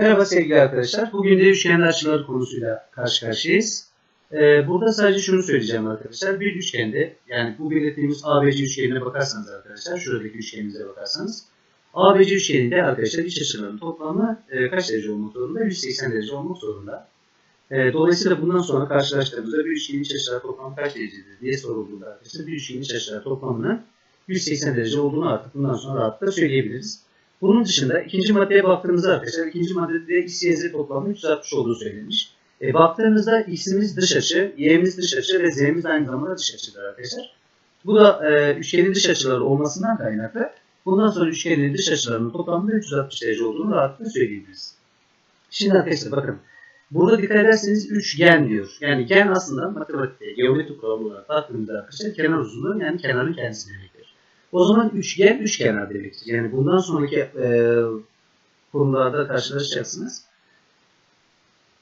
Merhaba sevgili arkadaşlar. Bugün de üçgenli açılar konusuyla karşı karşıyayız. Ee, burada sadece şunu söyleyeceğim arkadaşlar. Bir üçgende yani bu belirttiğimiz ABC üçgenine bakarsanız arkadaşlar, şuradaki üçgenimize bakarsanız ABC üçgeninde arkadaşlar iç açıların toplamı e, kaç derece olmak zorunda? 180 derece olmak zorunda. E, dolayısıyla bundan sonra karşılaştığımızda bir üçgenin iç açılar toplamı kaç derecedir diye sorulduğunda arkadaşlar bir üçgenin iç açılar toplamının 180 derece olduğunu artık bundan sonra rahatlıkla söyleyebiliriz. Bunun dışında ikinci maddeye baktığımızda arkadaşlar ikinci maddede x, y, z toplamı 360 olduğu söylenmiş. E, baktığımızda x'imiz dış açı, y'miz dış açı ve z'miz aynı zamanda dış açıdır arkadaşlar. Bu da e, üçgenin dış açıları olmasından kaynaklı. Bundan sonra üçgenin dış açılarının toplamında 360 derece olduğunu rahatlıkla söyleyebiliriz. Şimdi arkadaşlar bakın. Burada dikkat ederseniz üçgen diyor. Yani gen aslında matematikte, geometri kuralı olarak baktığımızda arkadaşlar kenar uzunluğu yani kenarın kendisi demektir. O zaman üçgen üçkenar demektir. Yani bundan sonraki e, konularda karşılaşacaksınız.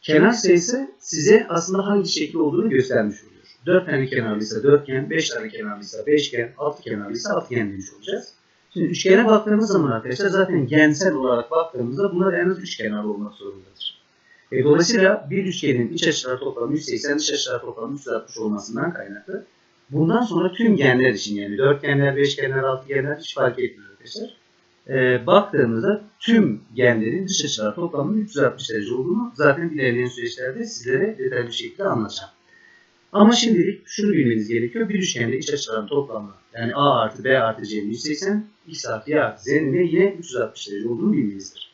Kenar sayısı size aslında hangi şekli olduğunu göstermiş oluyor. 4 tane kenarlıysa dörtgen, 5 tane kenarlıysa beşgen, 6 kenarlıysa altıgen demiş olacağız. Şimdi üçgene baktığımız zaman arkadaşlar zaten gensel olarak baktığımızda bunlar en az üç kenar olmak zorundadır. E, dolayısıyla bir üçgenin iç açılar toplamı 180, dış açılar toplamı 360 olmasından kaynaklı. Bundan sonra tüm genler için yani dörtgenler, beşgenler, altıgenler hiç fark etmiyor arkadaşlar. Ee, baktığımızda tüm genlerin dış açılar toplamının 360 derece olduğunu zaten ilerleyen süreçlerde sizlere detaylı bir şekilde anlatacağım. Ama şimdilik şunu bilmeniz gerekiyor. Bir üçgende iç açıların toplamı yani A artı B artı C'nin 180, X artı Y artı Z'nin de yine 360 derece olduğunu bilmenizdir.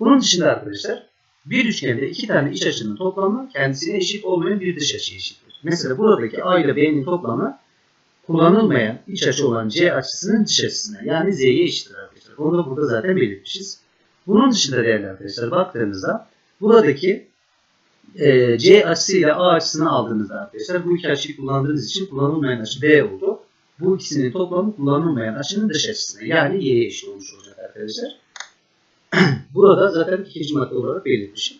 Bunun dışında arkadaşlar bir üçgende iki tane iç açının toplamı kendisine eşit olmayan bir dış açı eşittir. Mesela buradaki A ile B'nin toplamı kullanılmayan iç açı olan C açısının dış açısına yani Z'ye eşittir arkadaşlar. Onu da burada zaten belirtmişiz. Bunun dışında değerli arkadaşlar baktığınızda buradaki e, C açısıyla A açısını aldığınızda arkadaşlar bu iki açıyı kullandığınız için kullanılmayan açı B oldu. Bu ikisinin toplamı kullanılmayan açının dış açısına yani Y'ye eşit olmuş olacak arkadaşlar. Burada zaten ikinci madde olarak belirtmişim.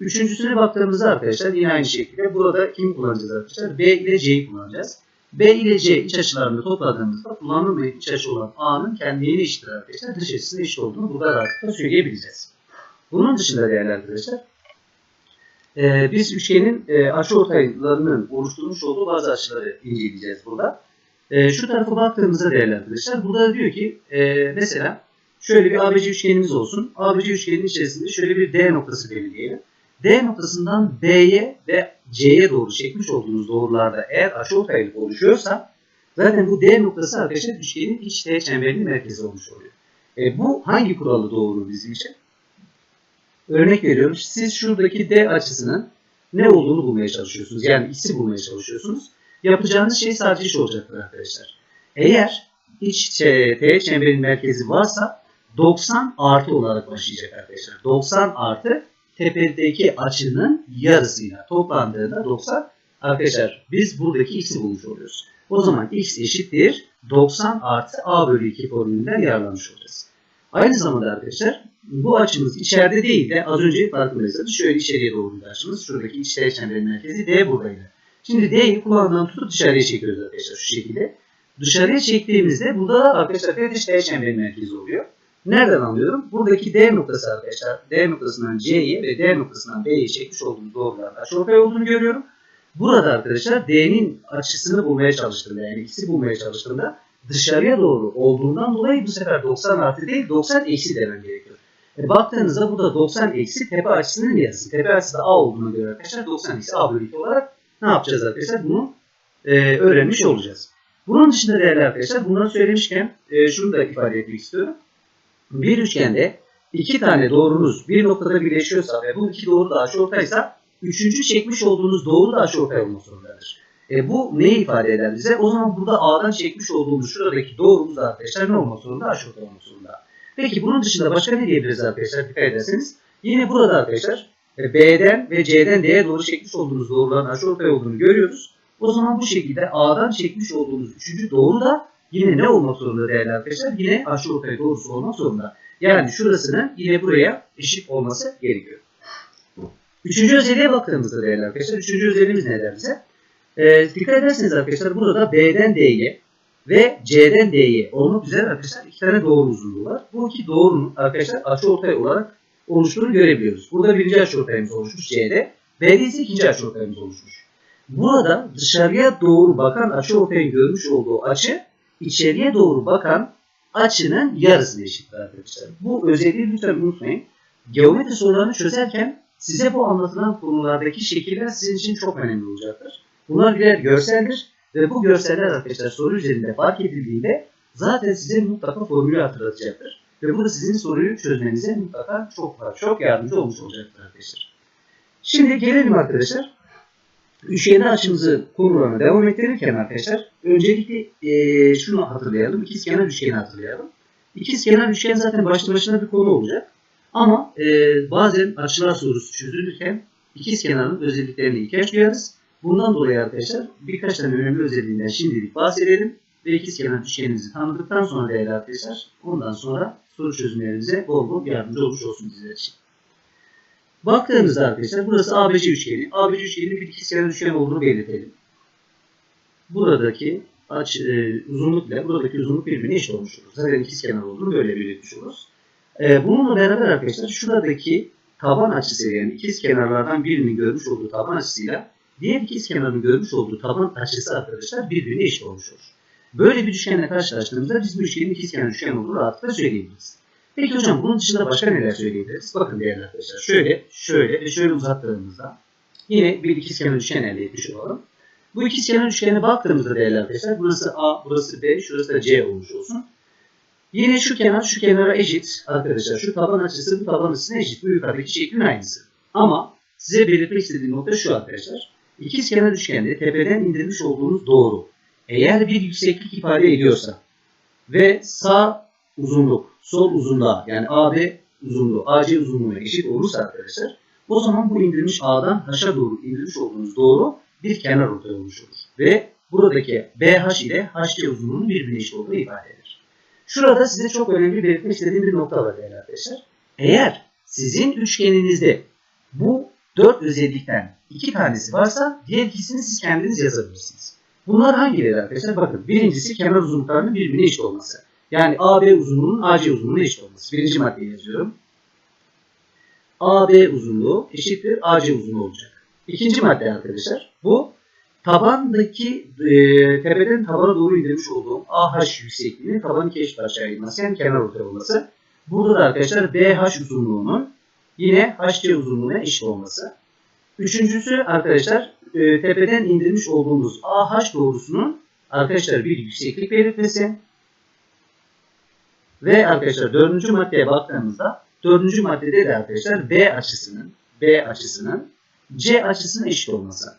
Üçüncüsüne baktığımızda arkadaşlar yine aynı şekilde burada kim kullanacağız arkadaşlar? B ile C'yi kullanacağız. B ile C iç açılarını topladığımızda kullanılmayan iç açı olan A'nın kendine eşittir arkadaşlar. Dış açısına eşit olduğunu burada rahatlıkla söyleyebileceğiz. Bunun dışında değerli arkadaşlar e, biz üçgenin e, açı ortaylarının oluşturmuş olduğu bazı açıları inceleyeceğiz burada. E, şu tarafa baktığımızda değerli arkadaşlar burada diyor ki e, mesela şöyle bir ABC üçgenimiz olsun. ABC üçgenin içerisinde şöyle bir D noktası belirleyelim. D noktasından B'ye ve C'ye doğru çekmiş olduğunuz doğrularda eğer açıortaylık oluşuyorsa zaten bu D noktası arkadaşlar üçgenin iç teğet çemberinin merkezi olmuş oluyor. E, bu hangi kuralı doğru bizim için? Örnek veriyorum. Siz şuradaki D açısının ne olduğunu bulmaya çalışıyorsunuz. Yani x'i bulmaya çalışıyorsunuz. Yapacağınız şey sadece şu olacaktır arkadaşlar. Eğer iç teğet çemberin merkezi varsa 90 artı olarak başlayacak arkadaşlar. 90 artı tepedeki açının yarısıyla toplandığında 90 arkadaşlar biz buradaki x'i bulmuş oluyoruz. O zaman x eşittir 90 artı a bölü 2 formülünden yararlanmış olacağız. Aynı zamanda arkadaşlar bu açımız içeride değil de az önce farkındaysanız şöyle içeriye doğru açımız. Şuradaki iç teğet çemberin merkezi D buradaydı. Şimdi D'yi kulağından tutup dışarıya çekiyoruz arkadaşlar şu şekilde. Dışarıya çektiğimizde burada arkadaşlar dış teğet çemberin merkezi oluyor. Nereden anlıyorum? Buradaki D noktası arkadaşlar. D noktasından C'ye ve D noktasından B'ye çekmiş olduğumuz doğrularda açıortay olduğunu görüyorum. Burada arkadaşlar D'nin açısını bulmaya çalıştığımda yani x'i bulmaya çalıştığımda dışarıya doğru olduğundan dolayı bu sefer 90 artı değil 90 eksi demem gerekiyor. E baktığınızda burada 90 eksi tepe açısının yarısı. Tepe açısı da A olduğuna göre arkadaşlar 90 eksi A bölü 2 olarak ne yapacağız arkadaşlar? Bunu e, öğrenmiş olacağız. Bunun dışında değerli arkadaşlar bunları söylemişken e, şunu da ifade etmek istiyorum. Bir üçgende iki tane doğrunuz bir noktada birleşiyorsa ve bu iki doğru da açıortaysa üçüncü çekmiş olduğunuz doğru da açıortay olmak zorundadır. E bu neyi ifade eder bize? O zaman burada A'dan çekmiş olduğumuz şuradaki doğrumuz da arkadaşlar ne olmak zorunda? Açıortay olmak zorunda. Peki bunun dışında başka ne diyebiliriz arkadaşlar? Dikkat ederseniz. Yine burada arkadaşlar e, B'den ve C'den D'ye doğru çekmiş olduğumuz doğruların açıortay olduğunu görüyoruz. O zaman bu şekilde A'dan çekmiş olduğumuz üçüncü doğru da yine ne olmak zorunda değerli arkadaşlar? Yine açıortay doğrusu olmak zorunda. Yani şurasının yine buraya eşit olması gerekiyor. Üçüncü özelliğe baktığımızda değerli arkadaşlar, üçüncü özelliğimiz ne der bize? Ee, dikkat ederseniz arkadaşlar burada B'den D'ye ve C'den D'ye olmak üzere arkadaşlar iki tane doğru uzunluğu var. Bu iki doğrunun arkadaşlar açıortay olarak oluştuğunu görebiliyoruz. Burada birinci açıortayımız oluşmuş C'de. B'de ise ikinci açıortayımız oluşmuş. Burada dışarıya doğru bakan açıortayın görmüş olduğu açı içeriye doğru bakan açının yarısına eşittir arkadaşlar. Bu özelliği lütfen unutmayın. Geometri sorularını çözerken size bu anlatılan konulardaki şekiller sizin için çok önemli olacaktır. Bunlar birer görseldir ve bu görseller arkadaşlar soru üzerinde fark edildiğinde zaten size mutlaka formülü hatırlatacaktır. Ve bu da sizin soruyu çözmenize mutlaka çok çok yardımcı olmuş olacaktır arkadaşlar. Şimdi gelelim arkadaşlar. Üçgende açımızı konularına devam ettirirken arkadaşlar öncelikle e, şunu hatırlayalım. İkizkenar üçgeni hatırlayalım. İkizkenar üçgen zaten başlı başına bir konu olacak. Ama e, bazen açılar sorusu çözülürken ikizkenarın özelliklerine ihtiyaç duyarız. Bundan dolayı arkadaşlar birkaç tane önemli özelliğinden şimdilik bahsedelim. Ve ikizkenar üçgenimizi tanıdıktan sonra değerli arkadaşlar ondan sonra soru çözümlerimize bol bol yardımcı olmuş olsun bizler için. Baktığımızda arkadaşlar burası ABC üçgeni. ABC üçgeninin bir ikizkenar üçgen olduğunu belirtelim. Buradaki açı, e, uzunluk ile buradaki uzunluk birbirine eşit olmuş olur. Zaten ikizkenar olduğunu böyle belirtmiş oluruz. E, bununla beraber arkadaşlar şuradaki taban açısı yani ikiz kenarlardan birinin görmüş olduğu taban açısıyla diğer ikiz kenarın görmüş olduğu taban açısı arkadaşlar birbirine eşit olmuş olur. Böyle bir üçgenle karşılaştığımızda biz bu üçgenin ikizkenar üçgen olduğunu rahatlıkla söyleyebiliriz. Peki hocam bunun dışında başka neler söyleyebiliriz? Bakın değerli arkadaşlar şöyle, şöyle ve şöyle uzattığımızda yine bir ikizkenar üçgen elde etmiş olalım. Bu ikizkenar üçgene baktığımızda değerli arkadaşlar burası A, burası B, şurası da C olmuş olsun. Yine şu kenar şu kenara eşit arkadaşlar. Şu taban açısı bu taban açısına eşit. Bu yukarıdaki şeklin aynısı. Ama size belirtmek istediğim nokta şu arkadaşlar. İkiz kenar üçgende tepeden indirmiş olduğunuz doğru. Eğer bir yükseklik ifade ediyorsa ve sağ uzunluk sol uzunluğa yani AB uzunluğu AC uzunluğuna eşit olursa arkadaşlar o zaman bu indirmiş A'dan H'a doğru indirmiş olduğunuz doğru bir kenar ortaya olmuş olur. Ve buradaki BH ile HC uzunluğunun birbirine eşit olduğunu ifade eder. Şurada size çok önemli belirtmek istediğim bir nokta var değerli arkadaşlar. Eğer sizin üçgeninizde bu dört özellikten iki tanesi varsa diğer ikisini siz kendiniz yazabilirsiniz. Bunlar hangileri arkadaşlar? Bakın birincisi kenar uzunluklarının birbirine eşit olması. Yani AB uzunluğunun AC uzunluğuna eşit olması. Birinci maddeyi yazıyorum. AB uzunluğu eşittir AC uzunluğu olacak. İkinci madde arkadaşlar bu tabandaki e, tepeden tabana doğru indirmiş olduğum AH yüksekliğinin taban iki eşit parçaya ayırması yani kenar ortaya olması. Burada da arkadaşlar BH uzunluğunun yine HC uzunluğuna eşit olması. Üçüncüsü arkadaşlar e, tepeden indirmiş olduğumuz AH doğrusunun arkadaşlar bir yükseklik belirtmesi. Ve arkadaşlar dördüncü maddeye baktığımızda dördüncü maddede de arkadaşlar B açısının B açısının C açısına eşit olması.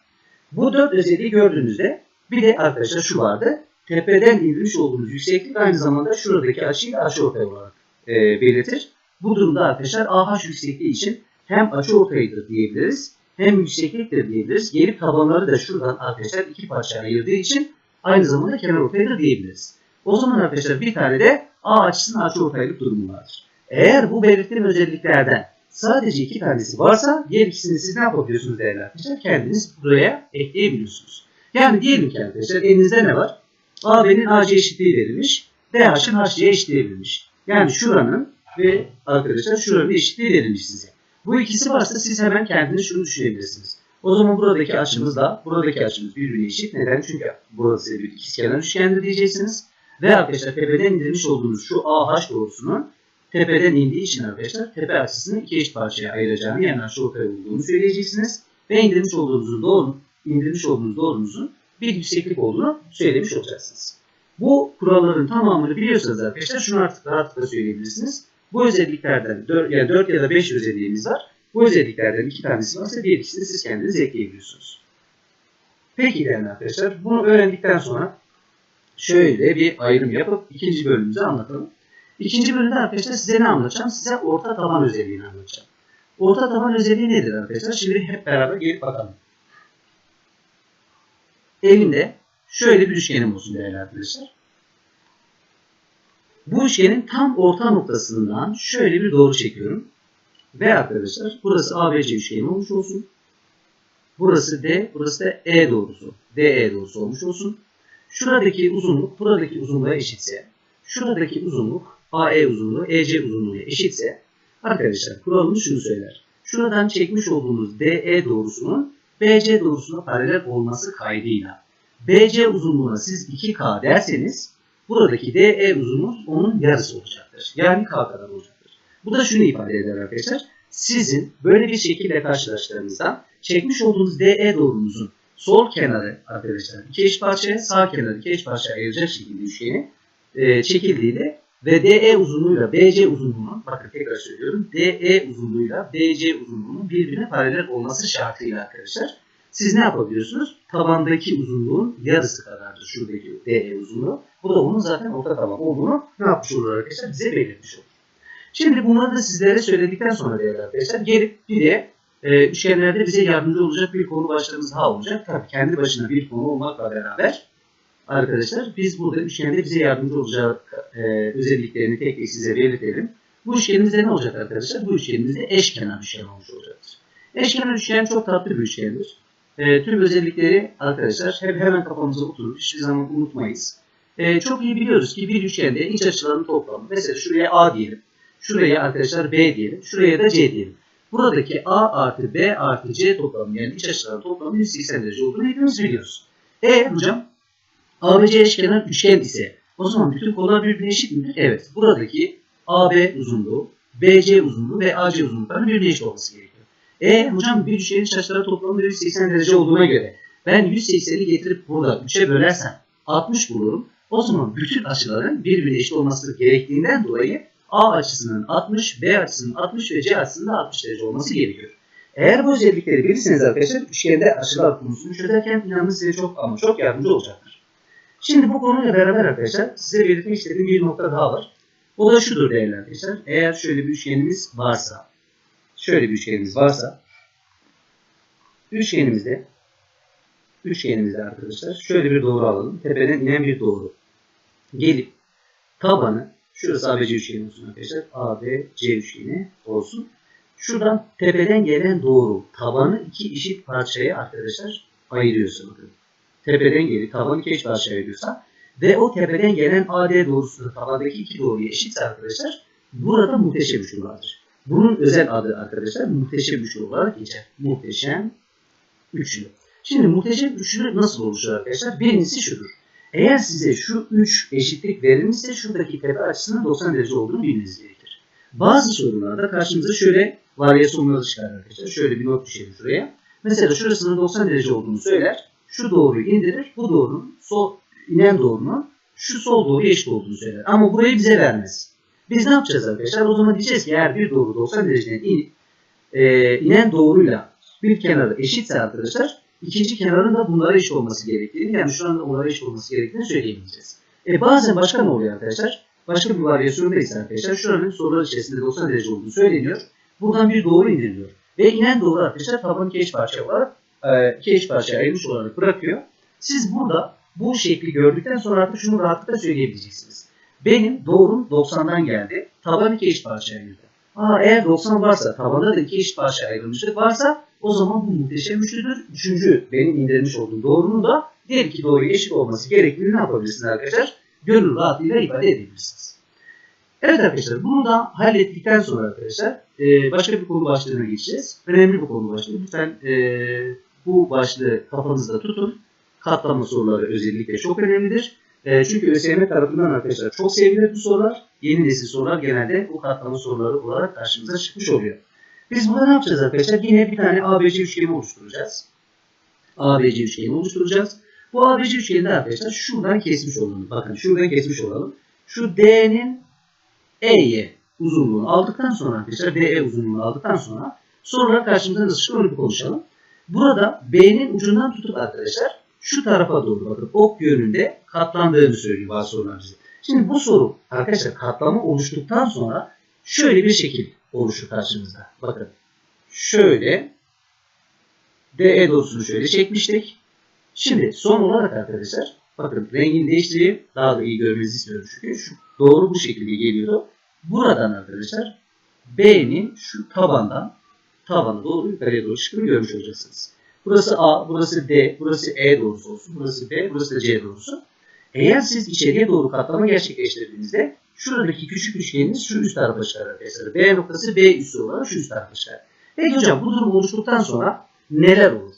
Bu dört özelliği gördüğünüzde bir de arkadaşlar şu vardı. Tepeden indirmiş olduğumuz yükseklik aynı zamanda şuradaki açıyı açı ortay olarak e, belirtir. Bu durumda arkadaşlar AH yüksekliği için hem açı ortayıdır diyebiliriz hem yüksekliktir diyebiliriz. Gelip tabanları da şuradan arkadaşlar iki parçaya ayırdığı için aynı zamanda kenar ortayıdır diyebiliriz. O zaman arkadaşlar bir tane de A açısının açı ortaylık durumu vardır. Eğer bu belirttiğim özelliklerden sadece iki tanesi varsa diğer ikisini siz ne yapabiliyorsunuz değerli arkadaşlar? Kendiniz buraya ekleyebiliyorsunuz. Yani diyelim ki arkadaşlar elinizde ne var? AB'nin AC eşitliği verilmiş. DH'ın HC'ye eşitliği verilmiş. Yani şuranın ve arkadaşlar şuranın eşitliği verilmiş size. Bu ikisi varsa siz hemen kendiniz şunu düşünebilirsiniz. O zaman buradaki açımızla buradaki açımız birbirine eşit. Neden? Çünkü burası bir ikizkenar üçgendir diyeceksiniz. Ve arkadaşlar tepeden indirmiş olduğunuz şu AH doğrusunun tepeden indiği için arkadaşlar tepe açısını iki eşit parçaya ayıracağını yani aşağı ortaya olduğunu söyleyeceksiniz. Ve indirmiş olduğunuzun doğru, indirmiş olduğunuz doğrunuzun bir yükseklik olduğunu söylemiş olacaksınız. Bu kuralların tamamını biliyorsanız arkadaşlar şunu artık rahatlıkla söyleyebilirsiniz. Bu özelliklerden 4, yani 4 ya da 5 özelliğimiz var. Bu özelliklerden iki tanesi varsa diğer ikisini siz kendiniz ekleyebiliyorsunuz. Peki değerli arkadaşlar bunu öğrendikten sonra şöyle bir ayrım yapıp ikinci bölümümüzü anlatalım. İkinci bölümde arkadaşlar size ne anlatacağım? Size orta taban özelliğini anlatacağım. Orta taban özelliği nedir arkadaşlar? Şimdi hep beraber gelip bakalım. Elimde şöyle bir üçgenim olsun değerli arkadaşlar. Bu üçgenin tam orta noktasından şöyle bir doğru çekiyorum. Ve arkadaşlar burası ABC üçgeni olmuş olsun. Burası D, burası da E doğrusu. DE doğrusu olmuş olsun. Şuradaki uzunluk buradaki uzunluğa eşitse, şuradaki uzunluk AE uzunluğu EC uzunluğuna eşitse Arkadaşlar kuralımız şunu söyler. Şuradan çekmiş olduğunuz DE doğrusunun BC doğrusuna paralel olması kaydıyla BC uzunluğuna siz 2K derseniz buradaki DE uzunluğu onun yarısı olacaktır. Yani K kadar olacaktır. Bu da şunu ifade eder arkadaşlar. Sizin böyle bir şekilde karşılaştığınızda çekmiş olduğunuz DE doğrunuzun sol kenarı arkadaşlar iki eş parçaya sağ kenarı iki eş parçaya ayıracak şekilde üçgeni e, çekildiğinde ve DE uzunluğuyla BC uzunluğunun bakın tekrar söylüyorum DE uzunluğuyla BC uzunluğunun birbirine paralel olması şartıyla arkadaşlar siz ne yapabiliyorsunuz? Tabandaki uzunluğun yarısı kadardır şuradaki DE uzunluğu. Bu da onun zaten orta taban olduğunu ne yapmış olur arkadaşlar? Bize belirtmiş olur. Şimdi bunları da sizlere söyledikten sonra değerli arkadaşlar gelip bir de e, üçgenlerde bize yardımcı olacak bir konu başlığımız daha olacak. Tabii kendi başına bir konu olmakla beraber arkadaşlar biz burada üçgende bize yardımcı olacak e, özelliklerini tek tek size belirtelim. Bu üçgenimizde ne olacak arkadaşlar? Bu üçgenimizde eşkenar üçgen olmuş olacaktır. Eşkenar üçgen çok tatlı bir üçgendir. E, tüm özellikleri arkadaşlar hep hemen kafamıza oturur. Hiçbir zaman unutmayız. E, çok iyi biliyoruz ki bir üçgende iç açıların toplamı. Mesela şuraya A diyelim. Şuraya arkadaşlar B diyelim. Şuraya da C diyelim. Buradaki A artı B artı C toplamı yani iç açıların toplamı 180 derece olduğunu hepimiz biliyoruz. E hocam ABC eşkenar üçgen ise o zaman bütün kollar birbirine eşit midir? Evet. Buradaki AB uzunluğu, BC uzunluğu ve AC uzunluklarının birbirine eşit olması gerekiyor. E hocam bir üçgenin iç açıları toplamı 180 derece olduğuna göre ben 180'i getirip burada 3'e bölersem 60 bulurum. O zaman bütün açıların birbirine eşit olması gerektiğinden dolayı A açısının 60, B açısının 60 ve C açısının da 60 derece olması gerekiyor. Eğer bu özellikleri bilirseniz arkadaşlar üçgende açılar konusunu çözerken inanın size çok ama çok yardımcı olacaktır. Şimdi bu konuyla beraber arkadaşlar size belirtmek istediğim bir nokta daha var. O da şudur değerli arkadaşlar. Eğer şöyle bir üçgenimiz varsa, şöyle bir üçgenimiz varsa, üçgenimizde, üçgenimizde arkadaşlar şöyle bir doğru alalım. Tepeden inen bir doğru. Gelip tabanı Şurası ABC üçgeni olsun arkadaşlar. ABC üçgeni olsun. Şuradan tepeden gelen doğru tabanı iki eşit parçaya arkadaşlar ayırıyorsa bakın. Tepeden geri tabanı iki eşit parçaya ayırıyorsa ve o tepeden gelen AD doğrusu da tabandaki iki doğruya eşitse arkadaşlar burada muhteşem üçlü vardır. Bunun özel adı arkadaşlar muhteşem üçlü olarak geçer. Muhteşem üçlü. Şimdi muhteşem üçlü nasıl oluşur arkadaşlar? Birincisi şudur. Eğer size şu 3 eşitlik verilmişse şuradaki tepe açısının 90 derece olduğunu bilmeniz gerekir. Bazı sorunlarda karşımıza şöyle varyasyonları çıkar arkadaşlar. Şöyle bir not düşelim şuraya. Mesela şurasının 90 derece olduğunu söyler. Şu doğruyu indirir. Bu doğrunun sol inen doğrunun şu sol doğru eşit olduğunu söyler. Ama burayı bize vermez. Biz ne yapacağız arkadaşlar? O zaman diyeceğiz ki eğer bir doğru 90 dereceden inip e, inen doğruyla bir kenarı eşitse arkadaşlar ikinci kenarın da bunlara eşit olması gerektiğini yani şu anda onlara eşit olması gerektiğini söyleyebileceğiz. E bazen başka ne oluyor arkadaşlar? Başka bir varyasyonda ise arkadaşlar şuranın sorular içerisinde 90 derece olduğu söyleniyor. Buradan bir doğru indiriliyor. Ve inen doğru arkadaşlar tabanı iki eş parça olarak e, iki eş parçaya ayrılmış olarak bırakıyor. Siz burada bu şekli gördükten sonra artık şunu rahatlıkla söyleyebileceksiniz. Benim doğrum 90'dan geldi. Taban iki eş parçaya ayrıldı. Aa, eğer 90 varsa tabanda da iki eşit parça ayrılmışlık varsa o zaman bu muhteşem üçlüdür. Üçüncü benim indirmiş olduğum doğrunun da diğer iki doğruya eşit olması gerektiğini ne yapabilirsiniz arkadaşlar? Gönül rahatlığıyla ifade edebilirsiniz. Evet arkadaşlar bunu da hallettikten sonra arkadaşlar e, başka bir konu başlığına geçeceğiz. Önemli bir konu başlığı. Lütfen e, bu başlığı kafanızda tutun. Katlama soruları özellikle çok önemlidir. E, çünkü ÖSYM tarafından arkadaşlar çok sevilir bu sorular. Yeni nesil sorular genelde bu katlama soruları olarak karşımıza çıkmış oluyor. Biz burada ne yapacağız arkadaşlar? Yine bir tane ABC üçgeni oluşturacağız. ABC üçgeni oluşturacağız. Bu ABC üçgeninde arkadaşlar şuradan kesmiş olalım. Bakın şuradan kesmiş olalım. Şu D'nin E'ye uzunluğunu aldıktan sonra arkadaşlar DE uzunluğunu aldıktan sonra sorular karşımıza nasıl çıkıyor bir konuşalım. Burada B'nin ucundan tutup arkadaşlar şu tarafa doğru bakın ok yönünde katlandığını söylüyor bazı sorular. Şimdi bu soru arkadaşlar katlama oluştuktan sonra şöyle bir şekil oluşur karşımızda. Bakın şöyle DE doğrusunu şöyle çekmiştik. Şimdi son olarak arkadaşlar bakın rengini değiştireyim. Daha da iyi görmenizi istiyorum çünkü şu doğru bu şekilde geliyordu. Buradan arkadaşlar B'nin şu tabandan tabana doğru yukarıya doğru çıktığını görmüş olacaksınız. Burası A, burası D, burası E doğrusu olsun. Burası B, burası C doğrusu. Eğer siz içeriye doğru katlama gerçekleştirdiğinizde şuradaki küçük üçgenimiz şu üst tarafa çıkar arkadaşlar. B noktası B üssü olarak şu üst tarafa çıkar. Peki hocam bu durum oluştuktan sonra neler olur?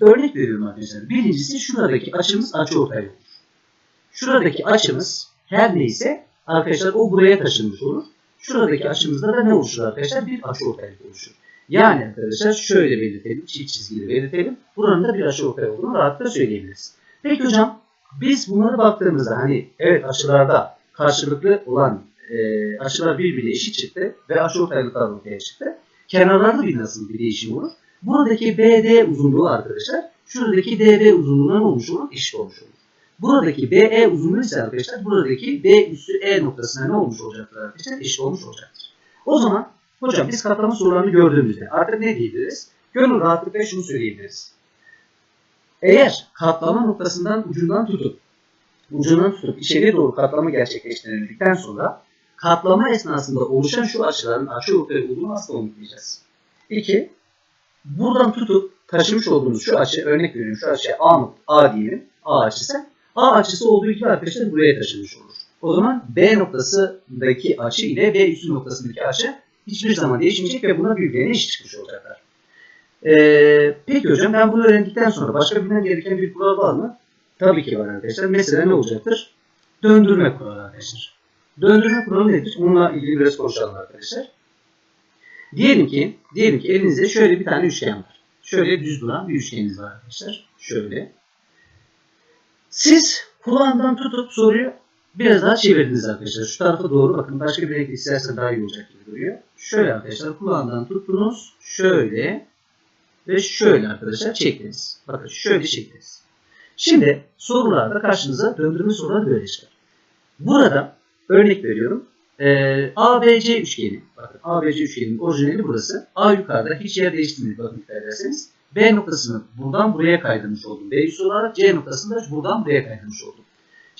Örnek veriyorum arkadaşlar. Birincisi şuradaki açımız açıortay olur. Şuradaki açımız her neyse arkadaşlar o buraya taşınmış olur. Şuradaki açımızda da ne oluşur arkadaşlar? Bir açıortaylık oluşur. Yani arkadaşlar şöyle belirtelim. Çift çizgili belirtelim. Buranın da bir açıortay olduğunu rahatlıkla söyleyebiliriz. Peki hocam biz bunlara baktığımızda hani evet açılarda karşılıklı olan e, açılar birbirine eşit çıktı ve açıortaylıklar ortaya çıktı. Kenarlarda bir nasıl bir değişim olur? Buradaki BD uzunluğu arkadaşlar şuradaki DB uzunluğuna ne olmuş olur? Eşit olmuş olur. Buradaki BE uzunluğu ise arkadaşlar buradaki B üssü E noktasına ne olmuş olacaktır arkadaşlar? Eşit olmuş olacaktır. O zaman hocam biz katlama sorularını gördüğümüzde artık ne diyebiliriz? Gönül rahatlıkla şunu söyleyebiliriz. Eğer katlama noktasından ucundan tutup ucundan tutup içeriye doğru katlama gerçekleştirildikten sonra katlama esnasında oluşan şu açıların açı ortaya olduğunu asla unutmayacağız. 2. Buradan tutup taşımış olduğumuz şu açı örnek veriyorum şu açıya A, A diyelim. A açısı. A açısı olduğu gibi arkadaşlar buraya taşınmış olur. O zaman B noktasındaki açı ile B üstü noktasındaki açı hiçbir zaman değişmeyecek ve buna birbirine eşit çıkmış olacaklar. Ee, peki hocam ben bunu öğrendikten sonra başka bilmem gereken bir kural var mı? Tabii ki var arkadaşlar. Mesela ne olacaktır? Döndürme kuralı arkadaşlar. Döndürme kuralı nedir? Bununla ilgili biraz konuşalım arkadaşlar. Diyelim ki, diyelim ki elinizde şöyle bir tane üçgen var. Şöyle düz duran bir üçgeniniz var arkadaşlar. Şöyle. Siz kulağından tutup soruyu biraz daha çevirdiniz arkadaşlar. Şu tarafa doğru bakın. Başka bir renk istersen daha iyi olacak gibi duruyor. Şöyle arkadaşlar kulağından tuttunuz. Şöyle ve şöyle arkadaşlar çektiniz. Bakın şöyle çektiniz. Şimdi sorularda karşınıza döndürme soruları böyle çıkar. Burada örnek veriyorum. Ee, ABC üçgeni. Bakın ABC üçgeninin orijinali burası. A yukarıda hiç yer değiştirmedi bakın dikkat ederseniz. B noktasını buradan buraya kaydırmış oldum. B üssü olarak C noktasını da buradan buraya kaydırmış oldum.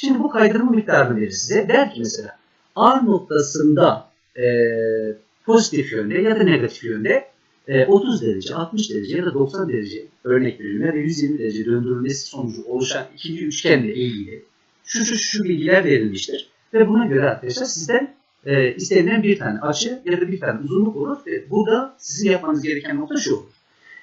Şimdi bu kaydırma miktarını verir size. Der ki mesela A noktasında e, pozitif yönde ya da negatif yönde e, 30 derece, 60 derece ya da 90 derece örnek ya da 120 derece döndürülmesi sonucu oluşan ikinci üçgenle ilgili şu şu şu bilgiler verilmiştir. Ve buna göre arkadaşlar sizden e, istenilen bir tane açı ya da bir tane uzunluk olur ve burada sizin yapmanız gereken nokta şu olur.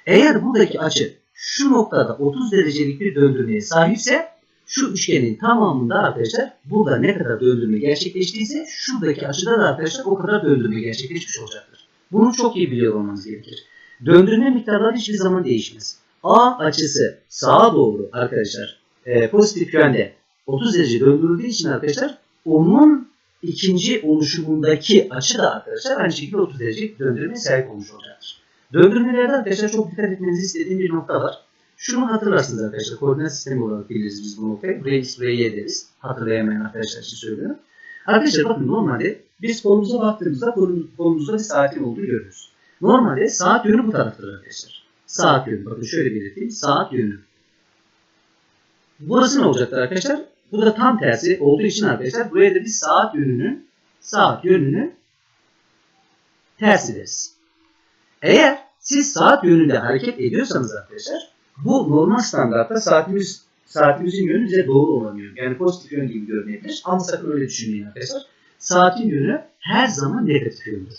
Eğer buradaki açı şu noktada 30 derecelik bir döndürmeye sahipse şu üçgenin tamamında arkadaşlar burada ne kadar döndürme gerçekleştiyse şuradaki açıda da arkadaşlar o kadar döndürme gerçekleşmiş olacaktır. Bunu çok iyi biliyor olmanız gerekir. Döndürme miktarları hiçbir zaman değişmez. A açısı sağa doğru arkadaşlar e, pozitif yönde 30 derece döndürüldüğü için arkadaşlar onun ikinci oluşumundaki açı da arkadaşlar aynı şekilde 30 derece döndürmeye sahip olmuş olacaktır. Döndürmelerde arkadaşlar çok dikkat etmenizi istediğim bir nokta var. Şunu hatırlarsınız arkadaşlar. Koordinat sistemi olarak biliriz biz bu noktayı. Buraya x, buraya y deriz. Hatırlayamayan arkadaşlar için söylüyorum. Arkadaşlar bakın normalde biz kolumuza baktığımızda kolumuzda bir saatin olduğunu görürüz. Normalde saat yönü bu taraftadır arkadaşlar. Saat yönü. Bakın şöyle belirteyim. Saat yönü. Burası ne olacaktır arkadaşlar? Bu da tam tersi olduğu için arkadaşlar buraya da biz saat yönünün saat yönünü tersi deriz. Eğer siz saat yönünde hareket ediyorsanız arkadaşlar bu normal standartta saatimiz saatimizin yönü bize doğru olan yön. Yani pozitif yön gibi görünebilir. Ama sakın öyle düşünmeyin arkadaşlar. Saatin yönü her zaman negatif yöndür.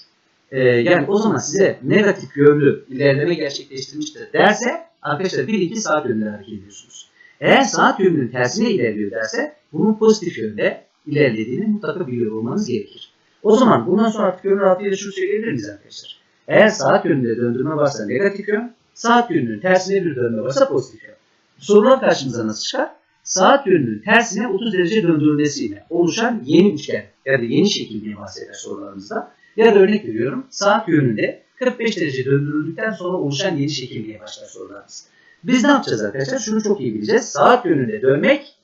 Ee, yani o zaman size negatif yönlü ilerleme gerçekleştirmiştir derse arkadaşlar bir iki saat yönünde hareket ediyorsunuz. Eğer saat yönünün tersine ilerliyor derse bunun pozitif yönde ilerlediğini mutlaka biliyor olmanız gerekir. O zaman bundan sonra artık gönül rahatlığıyla şunu söyleyebilir miyiz arkadaşlar? Eğer saat yönünde döndürme varsa negatif yön, saat yönünün tersine bir dönme varsa pozitif yön. Sorular karşımıza nasıl çıkar? Saat yönünün tersine 30 derece döndürülmesiyle oluşan yeni üçgen ya da yeni şekil diye bahseder sorularımızda. Ya da örnek veriyorum saat yönünde 45 derece döndürüldükten sonra oluşan yeni şekil diye başlar sorularımız. Biz ne yapacağız arkadaşlar? Şunu çok iyi bileceğiz. Saat yönünde dönmek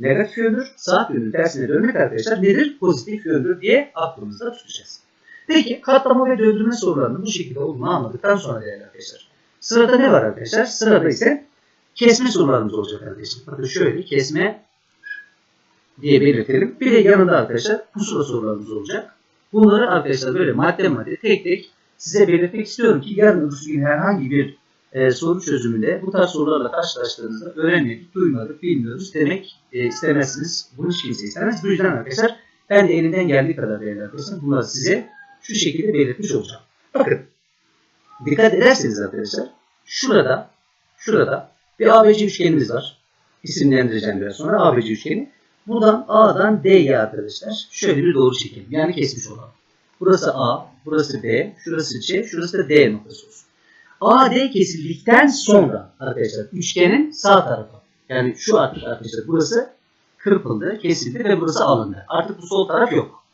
negatif yöndür. Saat yönünün tersine dönmek arkadaşlar nedir? Pozitif yöndür diye aklımızda tutacağız. Peki katlama ve döndürme sorularının bu şekilde olduğunu anladıktan sonra değerli arkadaşlar. Sırada ne var arkadaşlar? Sırada ise kesme sorularımız olacak arkadaşlar. Bakın şöyle kesme diye belirtelim. Bir de yanında arkadaşlar pusula sorularımız olacak. Bunları arkadaşlar böyle madde madde tek tek size belirtmek istiyorum ki yarın öbür gün herhangi bir e, soru çözümünde bu tarz sorularla karşılaştığınızda öğrenmedik, duymadık, bilmiyoruz demek e, istemezsiniz. Bunu hiç kimse istemez. Bu yüzden arkadaşlar Ben de elimden geldiği kadar değerli arkadaşlar bunları size şu şekilde belirtmiş olacağım. Bakın dikkat ederseniz arkadaşlar şurada şurada bir ABC üçgenimiz var. İsimlendireceğim biraz sonra ABC üçgeni. Buradan A'dan D'ye arkadaşlar şöyle bir doğru çekelim. Yani kesmiş olalım. Burası A, burası B, şurası C, şurası da D noktası olsun. AD kesildikten sonra arkadaşlar üçgenin sağ tarafı yani şu artık arkadaşlar burası kırpıldı, kesildi ve burası alındı. Artık bu sol taraf yok.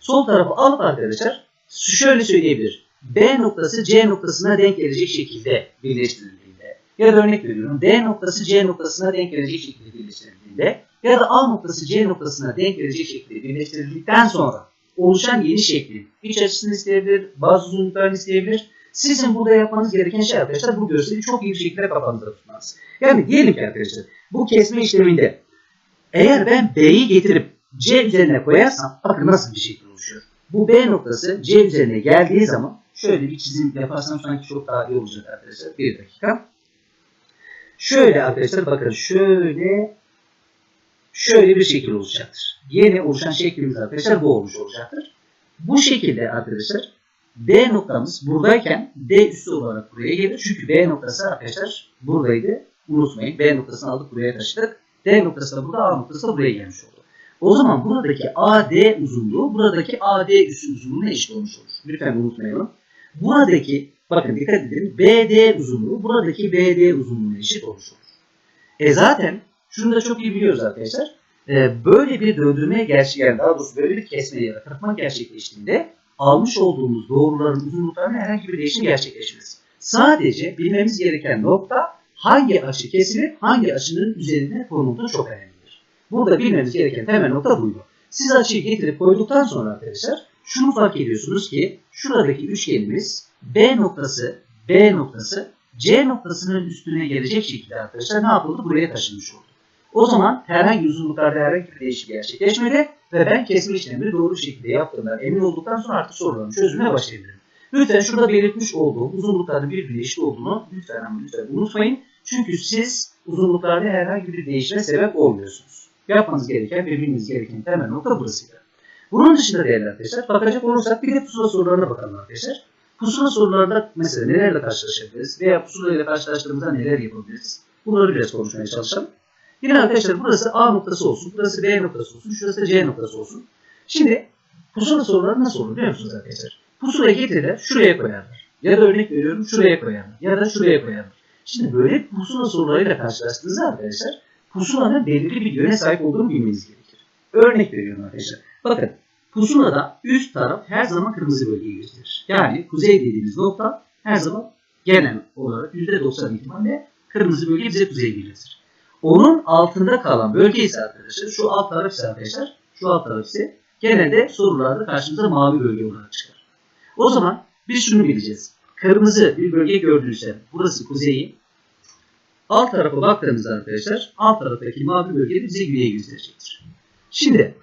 Sol tarafı alıp arkadaşlar şöyle söyleyebilir. B noktası C noktasına denk gelecek şekilde birleştirildiğinde ya da örnek veriyorum D noktası C noktasına denk gelecek şekilde birleştirildiğinde ya da A noktası C noktasına denk gelecek şekilde birleştirildikten sonra oluşan yeni şeklin iç açısını isteyebilir, bazı uzunluklarını isteyebilir. Sizin burada yapmanız gereken şey arkadaşlar bu görseli çok iyi bir şekilde kafanızda. Yani diyelim ki arkadaşlar bu kesme işleminde eğer ben B'yi getirip C üzerine koyarsam bakın nasıl bir şekil oluşuyor. Bu B noktası C üzerine geldiği zaman şöyle bir çizim yaparsam sanki çok daha iyi olacak arkadaşlar. Bir dakika. Şöyle arkadaşlar bakın şöyle şöyle bir şekil oluşacaktır. Yeni oluşan şeklimiz arkadaşlar bu olmuş olacaktır. Bu şekilde arkadaşlar D noktamız buradayken D üssü olarak buraya gelir. Çünkü B noktası arkadaşlar buradaydı. Unutmayın. B noktasını aldık buraya taşıdık. D noktası da burada, A noktası da buraya gelmiş oldu. O zaman buradaki AD uzunluğu buradaki AD üssü uzunluğuna eşit olmuş olur. Lütfen unutmayalım. Buradaki bakın dikkat edin BD uzunluğu buradaki BD uzunluğuna eşit olmuş olur. E zaten şunu da çok iyi biliyoruz arkadaşlar. E, böyle bir döndürme gerçeği yani daha doğrusu böyle bir kesme ya da kırpma gerçekleştiğinde almış olduğumuz doğruların uzunluklarında herhangi bir değişim gerçekleşmez. Sadece bilmemiz gereken nokta hangi açı kesilip hangi açının üzerine konulduğu çok önemlidir. Burada bilmemiz gereken temel nokta buydu. Siz açıyı getirip koyduktan sonra arkadaşlar şunu fark ediyorsunuz ki şuradaki üçgenimiz B noktası, B noktası C noktasının üstüne gelecek şekilde arkadaşlar ne yapıldı? Buraya taşınmış oldu. O zaman herhangi uzunluklarda herhangi bir değişim gerçekleşmedi ve ben kesme işlemini doğru şekilde yaptığımdan emin olduktan sonra artık soruların çözümüne başlayabilirim. Lütfen şurada belirtmiş olduğum uzunlukların birbirine eşit olduğunu lütfen ama lütfen unutmayın. Çünkü siz uzunluklarda herhangi bir değişime sebep olmuyorsunuz. Yapmanız gereken ve bilmeniz gereken temel nokta burasıydı. Bunun dışında değerli arkadaşlar bakacak olursak bir de pusula sorularına bakalım arkadaşlar. Pusula sorularında mesela nelerle karşılaşabiliriz veya pusula ile karşılaştığımızda neler yapabiliriz? Bunları biraz konuşmaya çalışalım. Yine arkadaşlar burası A noktası olsun, burası B noktası olsun, şurası da C noktası olsun. Şimdi pusula soruları nasıl olur biliyor musunuz arkadaşlar? Pusula getirirler, şuraya koyarlar. Ya da örnek veriyorum şuraya koyarlar. Ya da şuraya koyarlar. Şimdi böyle pusula sorularıyla karşılaştığınızda arkadaşlar pusulanın belirli bir yöne sahip olduğunu bilmeniz gerekir. Örnek veriyorum arkadaşlar. Bakın pusulada üst taraf her zaman kırmızı bölgeyi gösterir. Yani kuzey dediğimiz nokta her zaman genel olarak %90 ihtimalle kırmızı bölge bize kuzey belirtir. Onun altında kalan bölge ise arkadaşlar şu alt taraf ise arkadaşlar şu alt taraf ise genelde sorularda karşımıza mavi bölge olarak çıkar. O zaman biz şunu bileceğiz. Kırmızı bir bölge gördüyse burası kuzeyi. Alt tarafa baktığımızda arkadaşlar alt taraftaki mavi bölge bize güneyi gösterecektir. Şimdi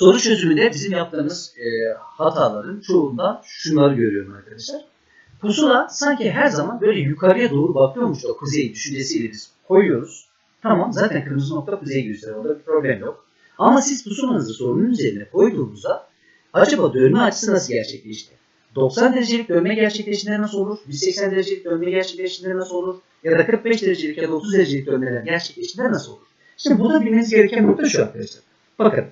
soru çözümünde bizim yaptığımız e, hataların çoğunda şunları görüyorum arkadaşlar. Pusula sanki her zaman böyle yukarıya doğru bakıyormuş da kuzey düşüncesiyle biz koyuyoruz. Tamam zaten kırmızı nokta kuzey gösteriyor. Orada bir problem yok. Ama siz pusulanızı sorunun üzerine koyduğunuzda acaba dönme açısı nasıl gerçekleşti? 90 derecelik dönme gerçekleştiğinde nasıl olur? 180 derecelik dönme gerçekleştiğinde nasıl olur? Ya da 45 derecelik ya da 30 derecelik dönmeler gerçekleştiğinde nasıl olur? Şimdi burada bilmeniz gereken nokta şu arkadaşlar. Bakın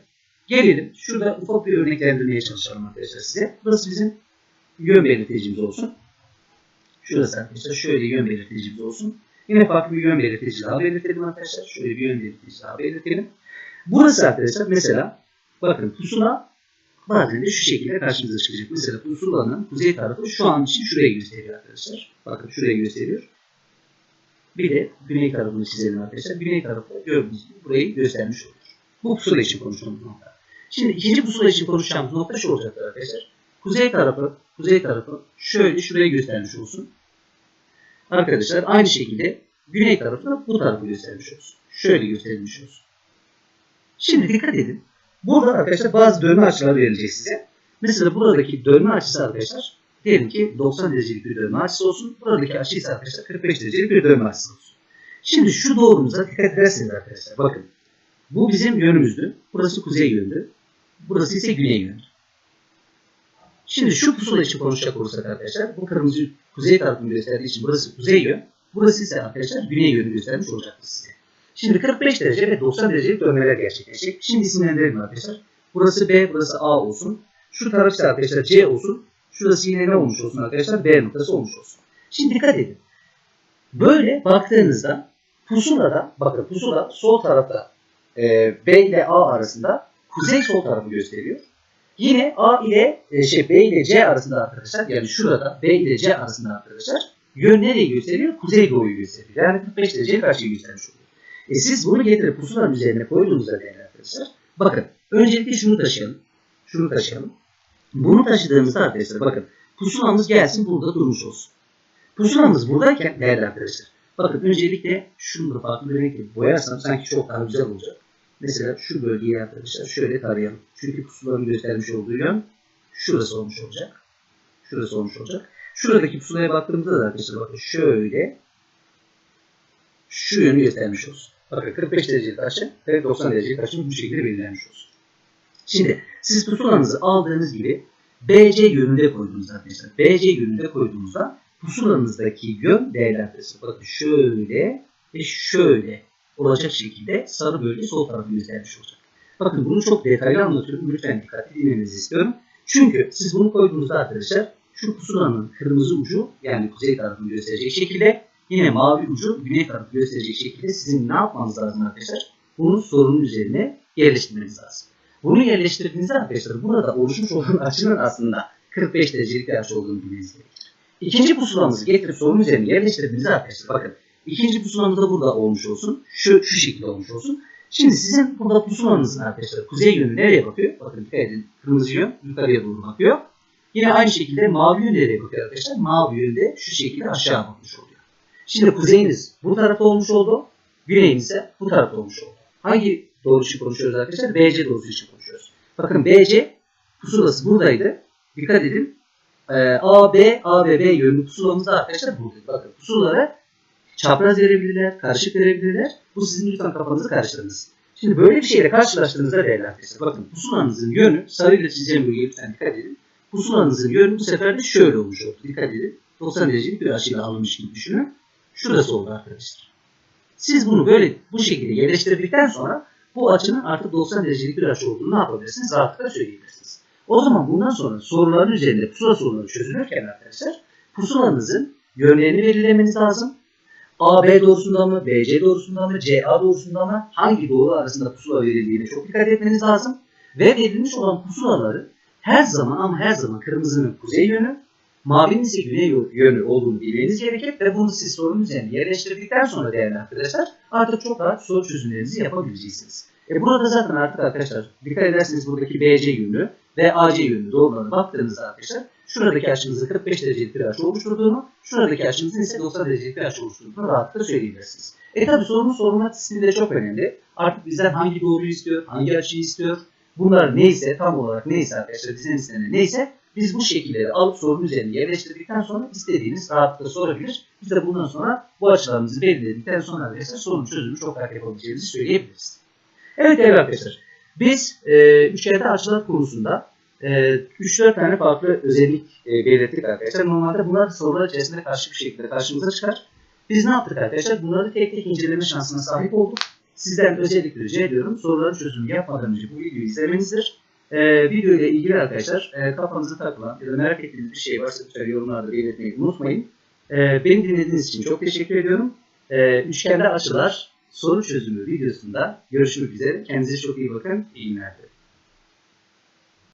gelelim şurada ufak bir örneklendirmeye çalışalım arkadaşlar size. Burası bizim yön belirtecimiz olsun. Şurası arkadaşlar şöyle yön belirtecimiz olsun. Yine farklı bir yön belirtici daha belirtelim arkadaşlar. Şöyle bir yön belirtici daha belirtelim. Burası arkadaşlar mesela bakın pusula bazen de şu şekilde karşımıza çıkacak. Mesela pusulanın kuzey tarafı şu an için şuraya gösteriyor arkadaşlar. Bakın şuraya gösteriyor. Bir de güney tarafını çizelim arkadaşlar. Güney tarafı gördüğünüz gibi burayı göstermiş olur. Bu pusula için konuştuğumuz nokta. Şimdi ikinci pusula için konuşacağımız nokta şu olacaktır arkadaşlar. Kuzey tarafı, kuzey tarafı şöyle şuraya göstermiş olsun. Arkadaşlar aynı şekilde güney tarafı da bu tarafı göstermiş olsun. Şöyle gösterilmiş olsun. Şimdi dikkat edin. Burada arkadaşlar bazı dönme açıları verilecek size. Mesela buradaki dönme açısı arkadaşlar diyelim ki 90 derecelik bir dönme açısı olsun. Buradaki açı ise arkadaşlar 45 derecelik bir dönme açısı olsun. Şimdi şu doğrumuza dikkat ederseniz arkadaşlar bakın. Bu bizim yönümüzdü. Burası kuzey yönü. Burası ise güney yönü. Şimdi şu pusula için konuşacak olursak arkadaşlar bu kırmızı kuzey tarafını gösterdiği için burası kuzey yön. Burası ise arkadaşlar güney yönü göstermiş olacaktır size. Şimdi 45 derece ve 90 derecelik dönmeler gerçekleşecek. Şimdi isimlendirelim arkadaşlar. Burası B, burası A olsun. Şu taraf ise arkadaşlar C olsun. Şurası yine ne olmuş olsun arkadaşlar? B noktası olmuş olsun. Şimdi dikkat edin. Böyle baktığınızda pusulada, bakın pusula sol tarafta e, B ile A arasında kuzey sol tarafı gösteriyor. Yine A ile e, şey B ile C arasında arkadaşlar yani şurada B ile C arasında arkadaşlar yön nereyi gösteriyor? Kuzey doğuyu gösteriyor. Yani 45 derecelik açıyı göstermiş oluyor. E siz bunu getirip pusulanın üzerine koyduğunuzda değerli arkadaşlar bakın öncelikle şunu taşıyalım. Şunu taşıyalım. Bunu taşıdığımızda arkadaşlar bakın pusulamız gelsin burada durmuş olsun. Pusulamız buradayken değerli arkadaşlar bakın öncelikle şunu da farklı bir renkle boyarsam sanki çok daha güzel olacak. Mesela şu bölgeyi arkadaşlar şöyle tarayalım. Çünkü pusulanın göstermiş olduğu yön şurası olmuş olacak. Şurası olmuş olacak. Şuradaki pusulaya baktığımızda da arkadaşlar bakın şöyle şu yönü göstermiş olsun. Bakın 45 derecelik açı ve 90 derecelik açı bu şekilde belirlenmiş olsun. Şimdi siz pusulanızı aldığınız gibi BC yönünde koydunuz arkadaşlar. BC yönünde koyduğunuzda pusulanızdaki yön değerli arkadaşlar. Bakın şöyle ve şöyle olacak şekilde sarı bölge sol tarafı göstermiş olacak. Bakın bunu çok detaylı anlatıyorum. Lütfen dikkatli dinlemenizi istiyorum. Çünkü siz bunu koyduğunuzda arkadaşlar şu pusulanın kırmızı ucu yani kuzey tarafını gösterecek şekilde yine mavi ucu güney tarafı gösterecek şekilde sizin ne yapmanız lazım arkadaşlar? Bunu sorunun üzerine yerleştirmeniz lazım. Bunu yerleştirdiğinizde arkadaşlar burada oluşmuş olan açının aslında 45 derecelik bir açı olduğunu bilmeniz gerekir. İkinci pusulamızı getirip sorunun üzerine yerleştirdiğinizde arkadaşlar bakın ikinci pusulamız da burada olmuş olsun. Şu, şu şekilde olmuş olsun. Şimdi sizin burada pusulanızın arkadaşlar kuzey yönü nereye bakıyor? Bakın dikkat edin. Kırmızı yön yukarıya doğru bakıyor. Yine aynı şekilde mavi yön nereye bakıyor arkadaşlar? Mavi yön de şu şekilde aşağı bakmış oluyor. Şimdi kuzeyiniz bu tarafta olmuş oldu. Güneyiniz ise bu tarafta olmuş oldu. Hangi doğru için konuşuyoruz arkadaşlar? BC doğrusu için konuşuyoruz. Bakın BC pusulası buradaydı. Dikkat edin. Ee, AB, AB, B yönlü pusulamızda arkadaşlar buradaydı. Bakın pusulalara çapraz verebilirler, karışık verebilirler. Bu sizin lütfen kafanızı karıştırınız. Şimdi böyle bir şeyle karşılaştığınızda değerli arkadaşlar. Bakın pusulanızın yönü, sarıyla çizeceğim bölgeye lütfen dikkat edin. Pusulanızın yönü bu sefer de şöyle olmuş oldu. Dikkat edin. 90 derecelik bir açıyla alınmış gibi düşünün. Şurası oldu arkadaşlar. Siz bunu böyle bu şekilde yerleştirdikten sonra bu açının artık 90 derecelik bir açı olduğunu ne yapabilirsiniz? Rahatlıkla söyleyebilirsiniz. O zaman bundan sonra soruların üzerinde pusula soruları çözülürken arkadaşlar pusulanızın yönlerini belirlemeniz lazım. AB doğrusunda mı, BC doğrusunda mı, CA doğrusunda mı hangi doğru arasında pusula verildiğine çok dikkat etmeniz lazım. Ve verilmiş olan pusulaları her zaman ama her zaman kırmızının kuzey yönü, mavinin ise güney yönü olduğunu bilmeniz gerekir ve bunu siz sorunun üzerine yerleştirdikten sonra değerli arkadaşlar artık çok rahat soru çözümlerinizi yapabileceksiniz. E burada zaten artık arkadaşlar dikkat ederseniz buradaki BC yönü ve AC yönü doğrularına baktığınızda arkadaşlar şuradaki açımızın 45 derecelik bir açı oluşturduğunu, şuradaki açımızın ise 90 derecelik bir açı oluşturduğunu rahatlıkla söyleyebilirsiniz. E tabi sorunun sorulma de çok önemli. Artık bizden hangi doğruyu istiyor, hangi açıyı istiyor, bunlar neyse tam olarak neyse arkadaşlar bizden istenen neyse biz bu şekilleri alıp sorunun üzerine yerleştirdikten sonra istediğiniz rahatlıkla sorabilir. Biz de bundan sonra bu açılarımızı belirledikten sonra arkadaşlar sorun çözümü çok rahat yapabileceğimizi söyleyebiliriz. Evet değerli arkadaşlar. Biz e, üçgende açılar konusunda e, 3-4 tane farklı özellik e, belirttik arkadaşlar. Normalde bunlar sorular içerisinde karşı bir şekilde karşımıza çıkar. Biz ne yaptık arkadaşlar? Bunları tek tek inceleme şansına sahip olduk. Sizden özellikle rica ediyorum soruların çözümü yapmadan önce bu videoyu izlemenizdir. Ee, video ile ilgili arkadaşlar e, kafanıza takılan ya da merak ettiğiniz bir şey varsa lütfen yorumlarda belirtmeyi unutmayın. Ee, beni dinlediğiniz için çok teşekkür ediyorum. Ee, üçgende açılar soru çözümü videosunda görüşmek üzere. Kendinize çok iyi bakın. İyi günler dilerim.